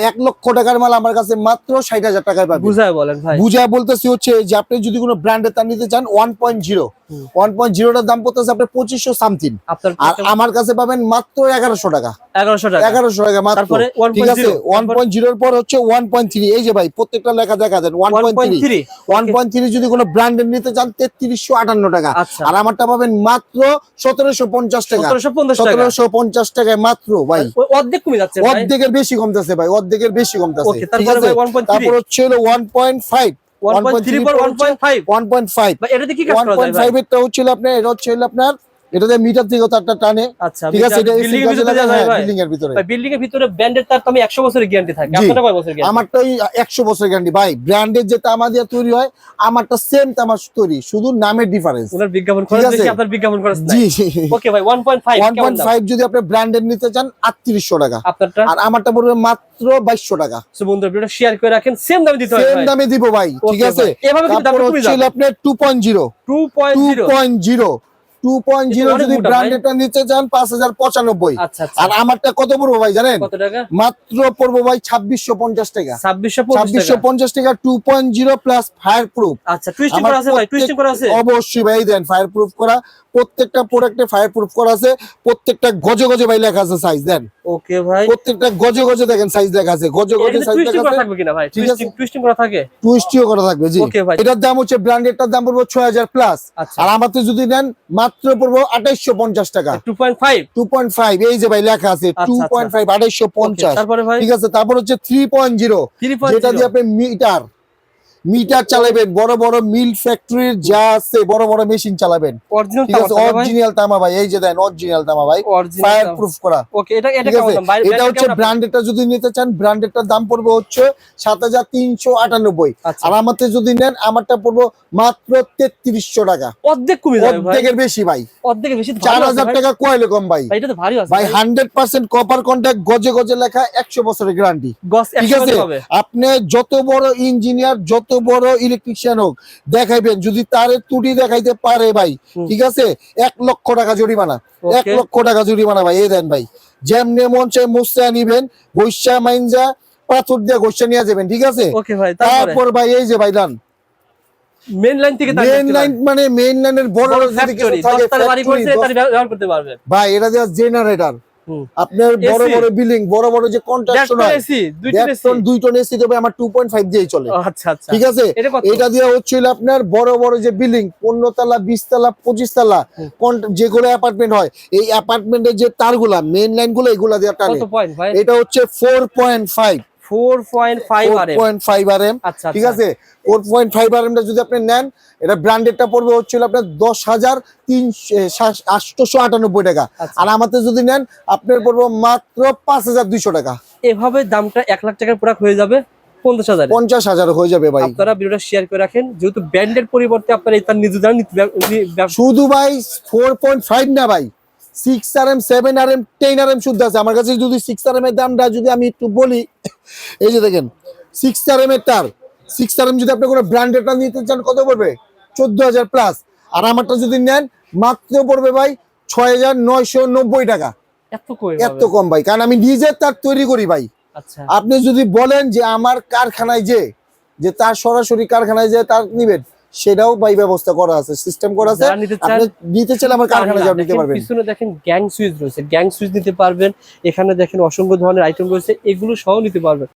এক লক্ষ টাকার মাল আমার কাছে মাত্র ষাট হাজার টাকায় পাবেন বুঝায় বলেন ভাই বুঝা বলতেছি হচ্ছে যে আপনি যদি কোনো ব্র্যান্ডের তার নিতে চান one point zero. One point জিরোটার দাম পড়তেছে আপনার পঁচিশশো সামথিং আর আমার কাছে পাবেন মাত্র এগারোশো টাকা। এগারোশো টাকা। এগারোশো টাকা মাত্র। ঠিক আছে? 1.0 ওয়ান পয়েন্ট জিরোর পর হচ্ছে ওয়ান পয়েন্ট থ্রি এই যে ভাই প্রত্যেকটা লেখা দেখা দেন one point three one point three যদি কোনো ব্র্যান্ডের নিতে চান তেত্রিশশো আটান্ন টাকা। আচ্ছা। আর আমারটা পাবেন মাত্র সতেরোশো পঞ্চাশ টাকা। সতেরোশো পঞ্চাশ টাকা। টাকায় মাত্র ভাই। অর্ধেক কমে যাচ্ছে ভাই। অর্ধেকের বেশি কমতেছে ভাই অর্ধেকের বেশি কমতেছে। ঠিক তারপরে আছে? তারপর হচ্ছে one point five one point three পর one point five one point five ভাই এটাতে কি কাজ ওয়ান করা যায় পয়েন্ট এর ফাইভ এরটা হচ্ছিল আপনার এটা হচ্ছিল আপনার এটাতে মিটার থেকে তারটা টানে। আচ্ছা ঠিক আছে এটা বিল্ডিং এর ভিতরে বিল্ডিং এর ভিতরে। বিল্ডিং এর ভিতরে ব্যান্ডের তার তো আমি 100 বছরের গ্যারান্টি থাকে। আপনারটা কয় বছরের গ্যারান্টি আমারটা ওই একশো বছর গ্যারান্টি ভাই ব্র্যান্ডের যে তামা দিয়ে তৈরি হয় আমারটা সেম তামা তৈরি শুধু নামের ডিফারেন্স ওনার বিজ্ঞাপন খরচ আছে। আপনার বিজ্ঞাপন খরচ জি ওকে ভাই 1.5 ওয়ান কেমন পয়েন্ট দাম ফাইভ যদি আপনি ব্র্যান্ডের নিতে চান আটত্রিশশো টাকা। আপনারটা? আর আমারটা পড়বে মাত্র বাইশশো টাকা। সো বন্ধুরা ভিডিওটা শেয়ার করে রাখেন। সেম দামে দিতে হবে সেম দামে দিব ভাই ঠিক আছে? এভাবে কিন্তু দামটা কমে যাবে। Two 2.0 point zero two point zero যদি ব্র্যান্ডেডটা নিতে চান পাঁচ হাজার পঁচানব্বই। আচ্ছা আচ্ছা। আর আমারটা কত পড়ব ভাই জানেন? মাত্র পড়ব ভাই ছাব্বিশশো পঞ্চাশ টাকা। 2650 ছাব্বিশশো পঞ্চাশ টাকা two point zero plus fireproof অবশ্যই ভাই দেন ফায়ার প্রুফ করা। প্রত্যেকটা প্রোডাক্টে ফায়ার প্রুফ করা আছে। প্রত্যেকটা গজে গজে ভাই লেখা আছে সাইজ দেন। ওকে ভাই। প্রত্যেকটা গজে গজে দেখেন সাইজ লেখা আছে গজে গজে সাইজ লেখা আছে। থাকবে কিনা ভাই? ঠিক আছে। টুইস্টিং টুইস্টিং করা থাকে? টুইস্টিও করা থাকবে জি। Okay ভাই। এটার দাম হচ্ছে ব্র্যান্ডেডটার দাম পড়ব ছয় হাজার প্লাস আচ্ছা। আর আমাদের যদি নেন মাত্র পড়ব আঠাইশশো পঞ্চাশ টাকা। 2.5 টু পয়েন্ট ফাইভ এই যে ভাই লেখা আছে আচ্ছা, টু আচ্ছা। পয়েন্ট ফাইভ আঠাইশশো পঞ্চাশ। তারপরে ভাই? ঠিক আছে তারপর হচ্ছে থ্রি পয়েন্ট জিরো যেটা দিয়ে আপনি মিটার মিটার চালাবেন বড় বড় মিল ফ্যাক্টরির যা আছে বড় বড় মেশিন চালাবেন। অরিজিনাল ঠিক আছে অরিজিনাল তামা ভাই এই যে দেন অরিজিনাল তামা ভাই। ফায়ার প্রুফ করা। ওকে এটা এটা এটা হচ্ছে ব্র্যান্ডেডটা যদি নিতে চান ব্র্যান্ডেডটার দাম পড়বে হচ্ছে সাত হাজার তিনশো আটানব্বই। আচ্ছা। আর আমাদের যদি নেন আমারটা পড়ব মাত্র তেত্রিশশো টাকা। অর্ধেক কমে যাবে ভাই। অর্ধেকের বেশি ভাই। অর্ধেকের বেশি তো চার ভালো আছে হাজার ভাই। টাকা কয়লে কম ভাই। ভাই এটা তো ভারী আছে ভাই হান্ড্রেড পার্সেন্ট কপার কন্ট্যাক্ট গজে গজে লেখা একশো বছরের গ্যারান্টি গস ঠিক 100 আছে? হবে। আপনি যত বড় ইঞ্জিনিয়ার যত বড় ইলেকট্রিশিয়ান হোক দেখাইবেন। যদি তার ত্রুটি দেখাইতে পারে ভাই ঠিক আছে? এক লক্ষ টাকা জরিমানা। এক লক্ষ টাকা জরিমানা ভাই এই দেন ভাই। যেমনে মন চাই মুসা নিবেন গৈসা মাইনজা পাথর দিয়ে গৈসা নিয়ে যাবেন ঠিক আছে? তারপরে? ভাই এই যে ভাই মেন লাইন থেকে মেইন লাইন মানে মেইন লাইনের বড় ফ্যাক্টরি বাড়ি করতে ভাই এটা দেওয়া জেনারেটর। আপনার বড় বড় বিল্ডিং বড় বড় যে কন্ট্রাকশন টন দুই টন এসি। আমার টু পয়েন্ট ফাইভ দিয়েই চলে। আচ্ছা আচ্ছা। ঠিক আছে? এটা দিয়ে হচ্ছিল আপনার বড় বড় যে বিল্ডিং পনেরো তালা বিশ তালা পঁচিশ তালা যেগুলো অ্যাপার্টমেন্ট হয় এই অ্যাপার্টমেন্টের যে তারগুলা মেইন লাইনগুলো এগুলা দিয়ে টানে। ভাই? এটা হচ্ছে ফোর পয়েন্ট ফাইভ 4.5 আর পয়েন্ট ফাইভ আর এম আচ্ছা ঠিক আছে? ফোর পয়েন্ট ফাইভ আর এমটা যদি আপনি নেন এটা ব্র্যান্ডেডটা পড়বে হচ্ছিল আপনার দশ হাজার তিনশো আটানব্বই টাকা। আচ্ছা। আর আমাদের যদি নেন আপনার পড়বে মাত্র পাঁচ হাজার দুইশো টাকা। এভাবে দামটা এক লাখ টাকার প্রোডাক্ট হয়ে যাবে পঞ্চাশ হাজার। পঞ্চাশ হাজার হয়ে যাবে ভাই। আপনারা ভিডিওটা শেয়ার করে রাখেন। যেহেতু ব্যান্ডের পরিবর্তে আপনারা তার শুধু ভাই ফোর পয়েন্ট ফাইভ না ভাই। Six R M seven R M ten R M শুদ্ধ আছে। আমার কাছে যদি সিক্স আর এম এর দামটা যদি আমি একটু বলি এই যে দেখেন সিক্স আর এম এর তার সিক্স আর এম যদি আপনি কোনো ব্র্যান্ডেডটা নিতে চান কত পড়বে? চোদ্দ হাজার প্লাস আর আমারটা যদি নেন মাত্র পড়বে ভাই ছয় হাজার নয়শো নব্বই টাকা। এত কম ভাই কারণ আমি নিজে তার তৈরি করি ভাই। আচ্ছা। আপনি যদি বলেন যে আমার কারখানায় যে যে তার সরাসরি কারখানায় যে তার নিবেন সেটাও বাই ব্যবস্থা করা আছে সিস্টেম করা আছে। নিতে আপনি নিতে চাইলে আমার কারখানা যাও নিতে পারবেন। পিছনে দেখেন গ্যাং সুইচ রয়েছে। গ্যাং সুইচ নিতে পারবেন এখানে দেখেন অসংখ্য ধরনের আইটেম রয়েছে এগুলো সহ নিতে পারবেন।